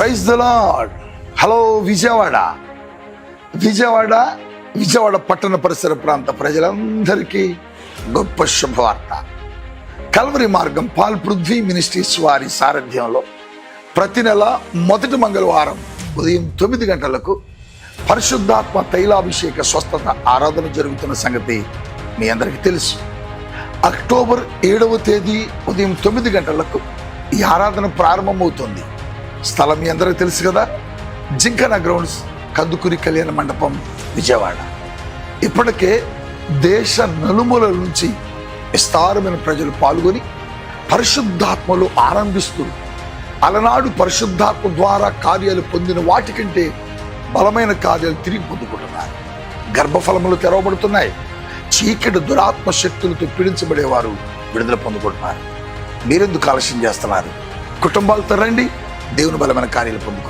Praise the Lord hello Vijayawada. Vijayawada Vijayawada పట్టణ పరిసర ప్రాంత ప్రజలందరికీ గొప్ప శుభవార్త. కల్వరి మార్గం పాల్ పృథ్వీ మినిస్ట్రీస్ వారి సారథ్యంలో ప్రతి నెల మొదటి మంగళవారం ఉదయం తొమ్మిది గంటలకు పరిశుద్ధాత్మ తైలాభిషేక స్వస్థత ఆరాధన జరుగుతున్న సంగతి మీ అందరికీ తెలుసు. అక్టోబర్ ఏడవ తేదీ ఉదయం తొమ్మిది గంటలకు ఈ ఆరాధన ప్రారంభమవుతుంది. స్థలం మీ అందరికీ తెలుసు కదా? జింకన గ్రౌండ్స్ కందుకూరి కళ్యాణ మండపం విజయవాడ. ఇప్పటికే దేశ నలుమూల నుంచి విస్తారమైన ప్రజలు పాల్గొని పరిశుద్ధాత్మలు ఆరంభిస్తూ అలనాడు పరిశుద్ధాత్మ ద్వారా కార్యాలు పొందిన వాటికంటే బలమైన కార్యాలు తిరిగి పొందుకుంటున్నారు. గర్భఫలములు తెరవబడుతున్నాయి. చీకటి దురాత్మ శక్తులతో పీడించబడేవారు విడుదల పొందుకుంటున్నారు. మీరెందుకు ఆలస్యం చేస్తున్నారు? కుటుంబాలతో రండి. దేవుని బలమైన కార్యాలు పొందుకోండి